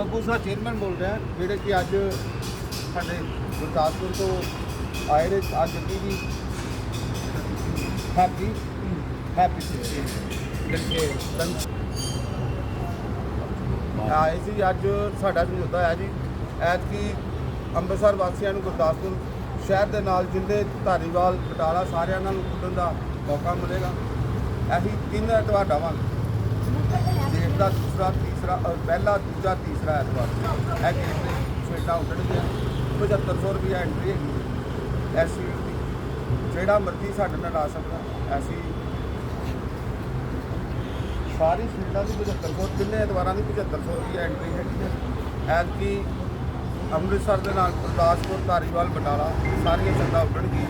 Amritsar chairman ਬੋਲ ਰਿਹਾ, ਜਿਹੜੇ ਕਿ ਅੱਜ ਸਾਡੇ ਗੁਰਦਾਸਪੁਰ ਤੋਂ ਆਏ ਨੇ, ਅੱਜ ਕੀ ਜੀ? ਹੈਪੀ ਹੈਪੀ ਲੰਕੇ ਆਏ ਸੀ ਅੱਜ ਸਾਡਾ ਸਮਝੌਤਾ ਹੈ ਜੀ। ਐਤਕੀ ਅੰਮ੍ਰਿਤਸਰ ਵਾਸੀਆਂ ਨੂੰ ਗੁਰਦਾਸਪੁਰ ਸ਼ਹਿਰ ਦੇ ਨਾਲ ਜਿੰਦੇ ਧਾਰੀਵਾਲ, ਬਟਾਲਾ ਸਾਰਿਆਂ ਨਾਲ ਖੁੱਲਣ ਦਾ ਮੌਕਾ ਮਿਲੇਗਾ। ਅਸੀਂ ਤਿੰਨ ਐਤਵਾਰ ਡਾਵਾਂਗੇ ਜੇਠ ਦੂਸਰਾ ਤੀਸਰਾ ਅ, ਪਹਿਲਾ ਦੂਜਾ ਤੀਸਰਾ ਐਤਵਾਰ ਹੈ ਗੇਟ ਦੇ ਛੇਟਾ ਉੱਡਣਗੀਆਂ 7500 ਰੁਪਏ ਐਂਟਰੀ ਹੈਗੀ ਐਸੀ ਦੀ। ਜਿਹੜਾ ਮਰਜ਼ੀ ਸਾਡੇ ਨਾਲ ਆ ਸਕਦਾ ਐਸੀ ਸਾਰੀ ਫੀਲਡਾਂ ਦੀ 7500 ਤਿੰਨੇ ਐਤਵਾਰਾਂ ਦੀ 7500 ਰੁਪਏ ਐਂਟਰੀ ਹੈਗੀ ਹੈ। ਐਤਕੀ ਅੰਮ੍ਰਿਤਸਰ ਦੇ ਨਾਲ ਗੁਰਦਾਸਪੁਰ ਧਾਰੀਵਾਲ ਬਟਾਲਾ ਸਾਰੀਆਂ ਸੰਗਤਾਂ ਉੱਡਣਗੀਆਂ।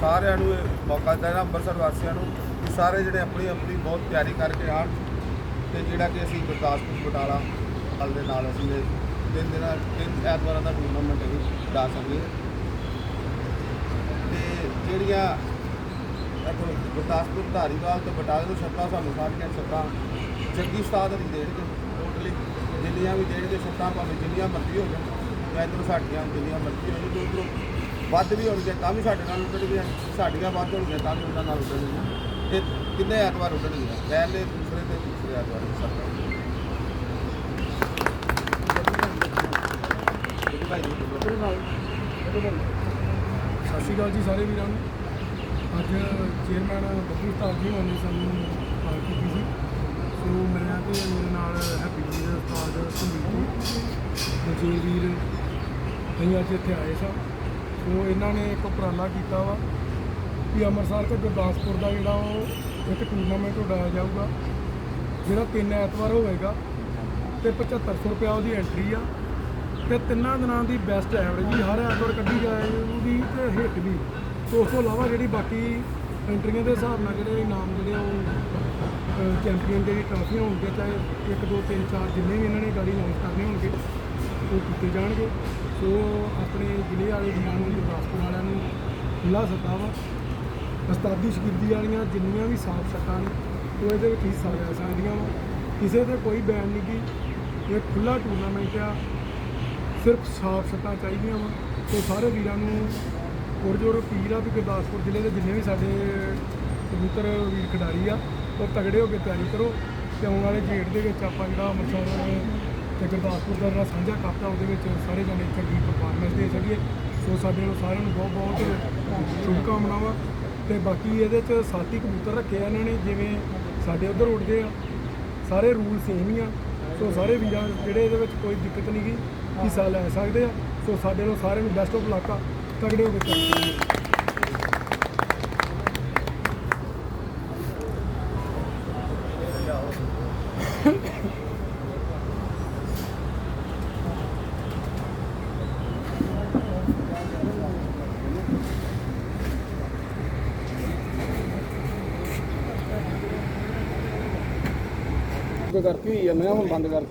ਸਾਰਿਆਂ ਨੂੰ ਇਹ ਮੌਕਾ ਦੇਣਾ ਅੰਮ੍ਰਿਤਸਰ ਵਾਸੀਆਂ ਨੂੰ ਕਿ ਸਾਰੇ ਜਿਹੜੇ ਆਪਣੀ ਆਪਣੀ ਬਹੁਤ ਤਿਆਰੀ ਕਰਕੇ ਆਉਣ। ਤੇ ਜਿਹੜਾ ਕਿ ਅਸੀਂ ਗੁਰਦਾਸਪੁਰ ਬਟਾਲਾ ਹਲ ਦੇ ਨਾਲ ਅਸੀਂ ਇਹ ਤਿੰਨ ਦਿਨਾਂ, ਤਿੰਨ ਐਤਵਾਰਾਂ ਦਾ ਟੂਰਨਾਮੈਂਟ ਅਸੀਂ ਡਾ ਸਕੀਏ ਤੇ ਜਿਹੜੀਆਂ ਇੱਥੋਂ ਗੁਰਦਾਸਪੁਰ, ਧਾਰੀਵਾਲ ਤੇ ਬਟਾਲੇ ਤੋਂ ਛੱਤਾਂ ਸਾਨੂੰ ਸਾਰੀਆਂ ਛੱਤਾਂ ਜੱਗੀ ਸਤਾਦ ਨਹੀਂ ਦੇਣਗੇ ਟੋਟਲੀ ਜਿੰਨੀਆਂ ਵੀ ਦੇਣਗੇ ਛੱਤਾਂ ਭਾਵੇਂ ਜਿੰਨੀਆਂ ਮਰਜ਼ੀ ਹੋ ਜਾਣ, ਜਾਂ ਇੱਧਰੋਂ ਸਾਡੀਆਂ ਜਿੰਨੀਆਂ ਮਰਜ਼ੀ ਹੋਣ ਤੇ ਉੱਧਰੋਂ ਵੱਧ ਵੀ ਹੋਣਗੀਆਂ ਤਾਂ ਵੀ ਸਾਡੇ ਨਾਲ ਉੱਡਣਗੀਆਂ, ਸਾਡੀਆਂ ਵੱਧ ਹੋਣਗੀਆਂ, ਤਾਂ ਵੀ ਉਹਨਾਂ ਨਾਲ ਉੱਡਣਗੀਆਂ। ਤੇ ਕਿੰਨੇ ਐਤਵਾਰ ਉੱਡਣਗੇ ਪਹਿਲੇ ਦੂਸਰੇ ਤੇ ਤੀਸਰੇ ਐਤਵਾਰ ਸਭ ਸਤਿ ਸ਼੍ਰੀ ਅਕਾਲ ਜੀ ਸਾਰੇ ਵੀਰਾਂ ਨੂੰ। ਅੱਜ ਚੇਅਰਮੈਨ ਬੱਬੂ ਸਤਾਰ ਜੀ ਹੋਣੀ ਨੇ ਸਾਨੂੰ ਕਾਲ ਕੀਤੀ ਸੀ। ਸੋ ਮੈਂ ਤੇ ਮੇਰੇ ਨਾਲ ਹੈਪੀ ਵੀਰ ਉਸਤਾਦ ਸੰਦੀਪ ਜੀ, ਦਲਜੀਤ ਵੀਰ, ਅਸੀਂ ਅੱਜ ਇੱਥੇ ਆਏ ਸਾਂ। ਸੋ ਇਹਨਾਂ ਨੇ ਇੱਕ ਉਪਰਾਲਾ ਕੀਤਾ ਵਾ। ਕਿ ਅੰਮ੍ਰਿਤਸਰ ਤੇ ਗੁਰਦਾਸਪੁਰ ਦਾ ਜਿਹੜਾ ਉਹ ਇੱਕ ਟੂਰਨਾਮੈਂਟ ਉਡਾਇਆ ਜਾਊਗਾ, ਜਿਹੜਾ ਤਿੰਨ ਐਤਵਾਰ ਹੋਵੇਗਾ ਤੇ 7500 ਰੁਪਏ ਉਹਦੀ ਐਂਟਰੀ ਆ ਤੇ ਤਿੰਨਾਂ ਦਿਨਾਂ ਦੀ ਬੈਸਟ ਐਵਰੇਜ ਵੀ ਹਰ ਐਤਵਾਰ ਕੱਢੀ ਜਾਏਗੀ ਤੇ ਹਿੱਟ ਵੀ। ਤੇ ਉਸ ਤੋਂ ਇਲਾਵਾ ਜਿਹੜੀ ਬਾਕੀ ਐਂਟਰੀਆਂ ਦੇ ਹਿਸਾਬ ਨਾਲ ਜਿਹੜੇ ਇਨਾਮ ਜਿਹੜੇ ਆ ਉਹ ਚੈਂਪੀਅਨ ਦੇ ਟਰਾਫੀਆਂ ਹੋਣਗੀਆਂ ਚਾਹੇ 1 2 3 4 ਜਿੰਨੇ ਵੀ ਇਹਨਾਂ ਨੇ ਗਾੜੀ ਅਨਾਉਂਸ ਕਰਨੇ ਹੋਣਗੇ, ਉਹ ਕੀਤੇ ਜਾਣਗੇ। ਸੋ ਆਪਣੇ ਜ਼ਿਲ੍ਹੇ ਵਾਲੇ ਵੀਰਾਂ ਨੂੰ ਗੁਰਦਾਸਪੁਰ ਵਾਲਿਆਂ ਨੂੰ ਖੁੱਲ੍ਹਾ ਸੱਦਾ ਵਾ। ਉਸਤਾਦੀ ਸ਼ਗਿਰਦੀ ਵਾਲੀਆਂ ਜਿੰਨੀਆਂ ਵੀ ਸਾਫ਼ ਸੱਟਾਂ ਨੇ, ਉਹ ਇਹਦੇ ਵਿੱਚ ਹਿੱਸਾ ਲੈ ਸਕਦੀਆਂ ਵਾ। ਕਿਸੇ ਤੇ ਕੋਈ ਬੈਨ ਨਹੀਂ ਗੀ। ਇਹ ਖੁੱਲ੍ਹਾ ਟੂਰਨਾਮੈਂਟ ਆ। ਸਿਰਫ ਸਾਫ਼ ਸੱਟਾਂ ਚਾਹੀਦੀਆਂ ਵਾ। ਤੇ ਸਾਰੇ ਵੀਰਾਂ ਨੂੰ ਹੋਰ ਪੁਰਜੋਰ ਅਪੀਲ ਆ ਵੀ ਗੁਰਦਾਸਪੁਰ ਜ਼ਿਲ੍ਹੇ ਦੇ ਜਿੰਨੇ ਵੀ ਸਾਡੇ ਕਬੂਤਰ, ਵੀਰ ਖਿਡਾਰੀ ਆ, ਉਹ ਤਗੜੇ ਹੋ ਕੇ ਤਿਆਰੀ ਕਰੋ। ਤੇ ਆਉਣ ਵਾਲੇ ਜੇੜ ਦੇ ਵਿੱਚ ਆਪਾਂ ਜਿਹੜਾ ਅੰਮ੍ਰਿਤਸਰ ਤੇ ਗੁਰਦਾਸਪੁਰ ਦਾ ਜਿਹੜਾ ਸਾਂਝਾ ਕੱਪ ਆ, ਉਹਦੇ ਵਿੱਚ ਸਾਰੇ ਜਣੇ ਚੰਗੀ ਪਰਫਾਰਮੈਂਸ ਦੇ ਸਕੀਏ। ਸੋ ਸਾਡੇ ਨੂੰ ਸਾਰਿਆਂ ਨੂੰ ਬਹੁਤ ਬਹੁਤ ਸ਼ੁਭਕਾਮਨਾਵਾਂ। ਤੇ ਬਾਕੀ ਇਹਦੇ ਚ ਸਾਥੀ ਕਬੂਤਰ ਰੱਖੇ ਆ ਇਹਨਾਂ ਨੇ, ਜਿਵੇਂ ਸਾਡੇ ਉਧਰ ਉੱਡਦੇ ਆ, ਸਾਰੇ ਰੂਲ ਸੇਮ ਹੀ ਆ। ਸੋ ਸਾਰੇ ਵੀਰਾਂ ਜਿਹੜੇ ਇਹਦੇ ਵਿੱਚ ਕੋਈ ਦਿੱਕਤ ਨਹੀਂ ਗਈ ਹਿੱਸਾ ਲੈ ਸਕਦੇ ਆ। ਸੋ ਸਾਡੇ ਨੂੰ ਸਾਰਿਆਂ ਨੂੰ ਬੈਸਟ ਆਫ ਲੱਕ ਆ। ਤਗੜੇ ਹੋ ਕੇ ਚੱਲੋ। ਕਰਤੀ ਹੋਈ ਆ ਮੈਂ ਹੁਣ ਬੰਦ ਕਰ